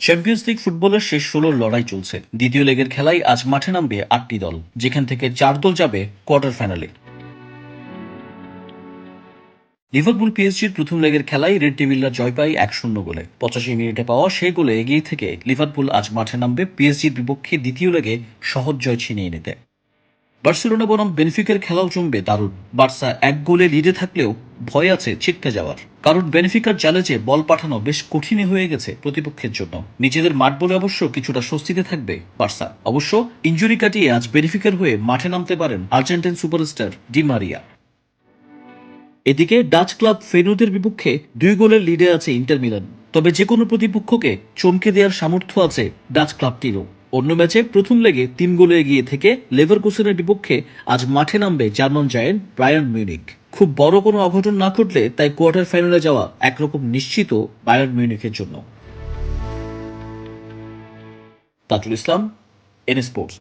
Champions league ফুটবলের শেষ ষোলোর লড়াই চলছে। দ্বিতীয় লেগের খেলায় আজ মাঠে নামবে আটটি দল, যেখান থেকে চার দল যাবে কোয়ার্টার ফাইনালে। লিভারপুল পিএসজির প্রথম লেগের খেলায় রেড টেবিলরা জয় পায় এক শূন্য গোলে। পঁচাশি মিনিটে পাওয়া সেই গোলে এগিয়ে থেকে লিভারপুল আজ মাঠে নামবে পিএসজির বিপক্ষে দ্বিতীয় লেগে সহজ জয় ছিনিয়ে নিতে। বার্সেলোনা বনাম বেনিফিকের খেলাও জমবে দারুণ। বার্সা এক গোলে লিডে থাকলেও ভয় আছে ছিটকে যাওয়ার। কারণ বেনিফিকার চ্যালেঞ্জে বল পাঠানো বেশ কঠিনই হয়ে গেছে প্রতিপক্ষের জন্য। নিজেদের মাঠ বলে অবশ্য কিছুটা স্বস্তিতে থাকবে বার্সা। অবশ্য ইঞ্জুরি কাটিয়ে আজ বেনিফিকার হয়ে মাঠে নামতে পারেন আর্জেন্টাইন সুপারস্টার ডি মারিয়া। এদিকে ডাচ ক্লাব ফেনুদের বিপক্ষে দুই গোলের লিডে আছে ইন্টার মিলান। তবে যে কোনো প্রতিপক্ষকে চমকে দেওয়ার সামর্থ্য আছে ডাচ ক্লাবটিরও। অন্য ম্যাচে প্রথম লেগে তিন গোলে এগিয়ে থেকে লেভারকুসেনের বিপক্ষে আজ মাঠে নামবে জার্মান জায়েন্ট ব্রায়ান মিউনিক খুব বড় কোনো অঘটন না ঘটলে তাই কোয়ার্টার ফাইনালে যাওয়া একরকম নিশ্চিত বায়ার্ন মিউনিকের জন্য। Tajul Islam N sports.